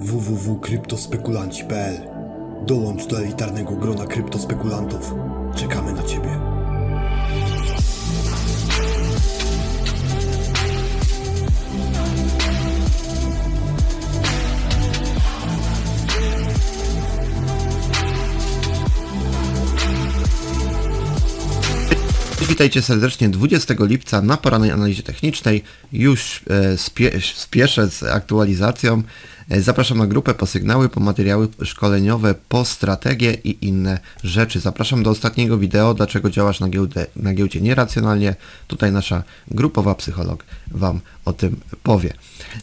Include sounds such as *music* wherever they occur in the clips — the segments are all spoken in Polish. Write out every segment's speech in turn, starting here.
www.kryptospekulanci.pl Dołącz do elitarnego grona kryptospekulantów. Czekamy na Ciebie. Witajcie serdecznie 20 lipca na porannej analizie technicznej. Już e, spie, spieszę z aktualizacją. E, Zapraszam na grupę po sygnały, po materiały szkoleniowe, po strategie i inne rzeczy. Zapraszam do ostatniego wideo, dlaczego działasz na, giełdę, na giełdzie nieracjonalnie. Tutaj nasza grupowa psycholog Wam o tym powie.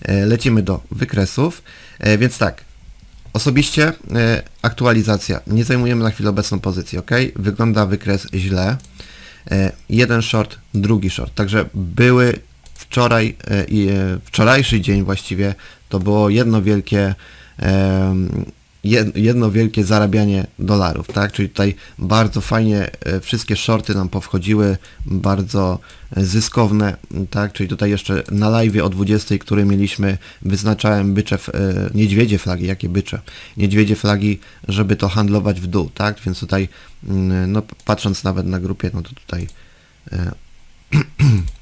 E, Lecimy do wykresów. E, Więc tak, Osobiście aktualizacja. Nie zajmujemy na chwilę obecną pozycję, ok? Wygląda wykres źle. Jeden short, drugi short. Także były wczoraj e, i e, wczorajszy dzień właściwie to było jedno wielkie jedno wielkie zarabianie dolarów, tak? Czyli tutaj bardzo fajnie e, wszystkie shorty nam powchodziły, bardzo zyskowne, tak? Czyli tutaj jeszcze na live o 20, który mieliśmy, wyznaczałem bycze, niedźwiedzie flagi, jakie bycze? Niedźwiedzie flagi, żeby to handlować w dół, tak? Więc tutaj, mm, no patrząc nawet na grupie, no to tutaj *clears throat*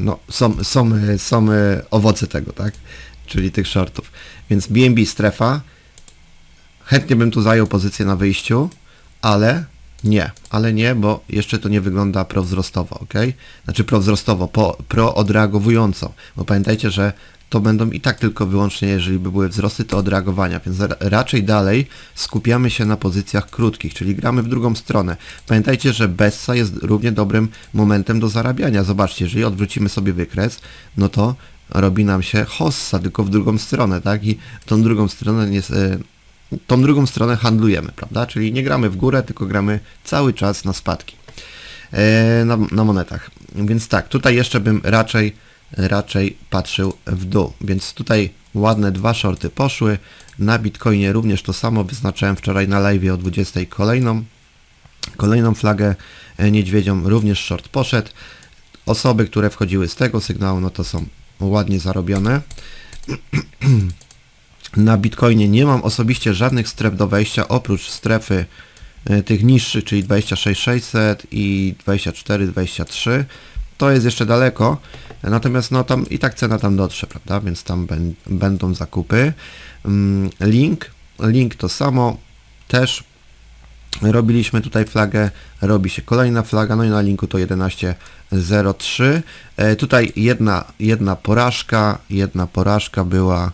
no, są, są, e, są e, owoce tego, tak? Czyli tych shortów. Więc BNB strefa. Chętnie bym tu zajął pozycję na wyjściu, ale nie, ale nie, bo jeszcze to nie wygląda prowzrostowo, ok? Znaczy prowzrostowo, po, proodreagowująco, bo pamiętajcie, że to będą i tak tylko wyłącznie, jeżeli by były wzrosty, to odreagowania, więc ra- raczej dalej skupiamy się na pozycjach krótkich, czyli gramy w drugą stronę. Pamiętajcie, że Bessa jest równie dobrym momentem do zarabiania. Zobaczcie, jeżeli odwrócimy sobie wykres, no to robi nam się hossa, tylko w drugą stronę, tak? I tą drugą stronę nie, e, tą drugą stronę handlujemy, prawda? Czyli nie gramy w górę, tylko gramy cały czas na spadki e, na, na monetach. Więc tak, tutaj jeszcze bym raczej, raczej patrzył w dół. Więc tutaj ładne dwa shorty poszły. Na Bitcoinie również to samo wyznaczałem wczoraj na live o 20 kolejną. Kolejną flagę e, niedźwiedzią również short poszedł. Osoby, które wchodziły z tego sygnału, no to są ładnie zarobione. *clears throat* Na Bitcoinie nie mam osobiście żadnych stref do wejścia oprócz strefy e, tych niższych, czyli 26600 i 2423. To jest jeszcze daleko, natomiast no tam i tak cena tam dotrze, prawda? Więc tam bę- będą zakupy. Mm, Link, link to samo, też robiliśmy tutaj flagę, robi się kolejna flaga, no i na linku to 11.03. E, tutaj jedna, jedna porażka, jedna porażka była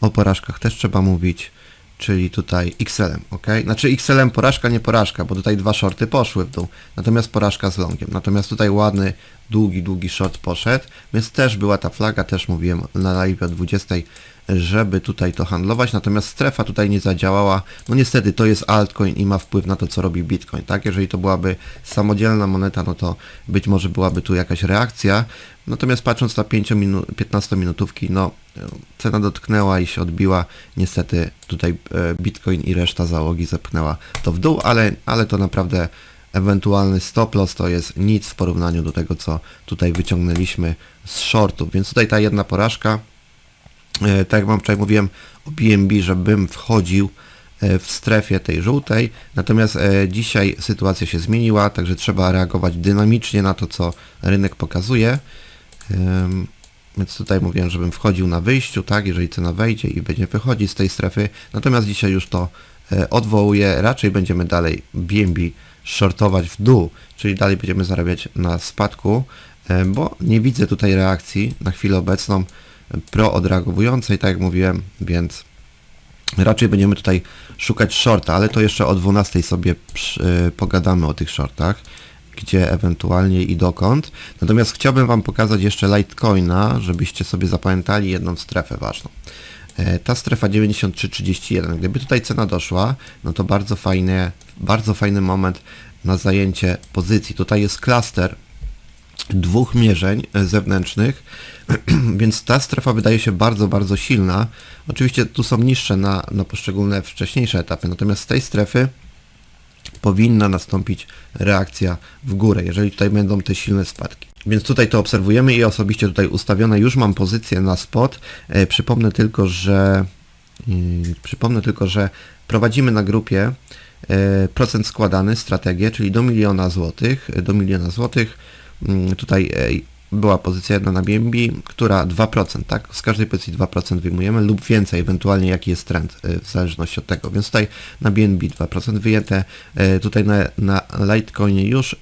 o porażkach też trzeba mówić, czyli tutaj XL-em, ok? Znaczy XL-em porażka, nie porażka, bo tutaj dwa shorty poszły w dół, natomiast porażka z longiem. Natomiast tutaj ładny, długi, długi short poszedł, więc też była ta flaga, też mówiłem na live o 20, żeby tutaj to handlować, natomiast strefa tutaj nie zadziałała. No niestety to jest altcoin i ma wpływ na to, co robi Bitcoin, tak? Jeżeli to byłaby samodzielna moneta, no to być może byłaby tu jakaś reakcja, Natomiast patrząc na 5 minu 15 minutówki, no cena dotknęła i się odbiła. Niestety tutaj e, Bitcoin i reszta załogi zepchnęła to w dół, ale, ale to naprawdę ewentualny stop loss to jest nic w porównaniu do tego, co tutaj wyciągnęliśmy z shortów. Więc tutaj ta jedna porażka, tak jak wam wczoraj mówiłem o BNB, żebym wchodził e, w strefie tej żółtej, natomiast e, dzisiaj sytuacja się zmieniła, także trzeba reagować dynamicznie na to, co rynek pokazuje. Więc tutaj mówiłem, żebym wchodził na wyjściu, tak, jeżeli cena wejdzie i będzie wychodzić z tej strefy, natomiast dzisiaj już to e, odwołuję, raczej będziemy dalej BNB shortować w dół, czyli dalej będziemy zarabiać na spadku, e, bo nie widzę tutaj reakcji na chwilę obecną pro-odreagowującej, tak jak mówiłem, więc raczej będziemy tutaj szukać shorta, ale to jeszcze o 12 sobie przy, y, pogadamy o tych shortach, gdzie ewentualnie i dokąd. Natomiast chciałbym Wam pokazać jeszcze Litecoina, żebyście sobie zapamiętali jedną strefę ważną. E, Ta strefa 93,31, gdyby tutaj cena doszła, no to bardzo fajny, bardzo fajny moment na zajęcie pozycji. Tutaj jest klaster dwóch mierzeń e, zewnętrznych, *clears throat* więc ta strefa wydaje się bardzo, bardzo silna. Oczywiście tu są niższe na, na poszczególne wcześniejsze etapy, natomiast z tej strefy powinna nastąpić reakcja w górę, jeżeli tutaj będą te silne spadki. Więc tutaj to obserwujemy i osobiście tutaj ustawione już mam pozycję na spot. E, przypomnę tylko, że yy, przypomnę tylko, że prowadzimy na grupie e, procent składany, strategię, czyli do miliona złotych, e, do miliona złotych. Mm, Tutaj e, była pozycja jedna na BNB, która 2%, tak? Z każdej pozycji 2% wyjmujemy lub więcej, ewentualnie jaki jest trend, e, w zależności od tego. Więc tutaj na BNB 2% wyjęte, e, tutaj na, na Litecoinie już e,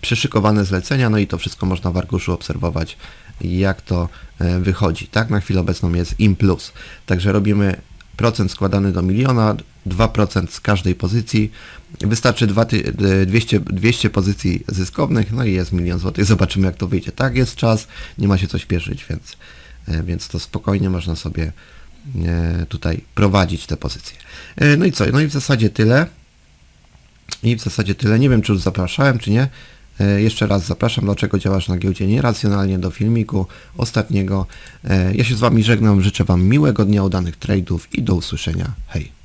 przyszykowane zlecenia, no i to wszystko można w arkuszu obserwować, jak to wychodzi, tak? Na chwilę obecną jest im plus. Także robimy procent składany do miliona, 2% z każdej pozycji. Wystarczy dwa ty- e, 200, 200 pozycji zyskownych, no i jest milion złotych. Zobaczymy jak to wyjdzie. Tak, jest czas, nie ma się co śpieszyć, więc, e, więc to spokojnie można sobie e, tutaj prowadzić te pozycje. E, No i co? No i w zasadzie tyle. I w zasadzie tyle. Nie wiem, czy już zapraszałem, czy nie. E, Jeszcze raz zapraszam, dlaczego działasz na giełdzie nieracjonalnie do filmiku ostatniego. E, Ja się z Wami żegnam, życzę Wam miłego dnia, udanych trade'ów i do usłyszenia. Hej!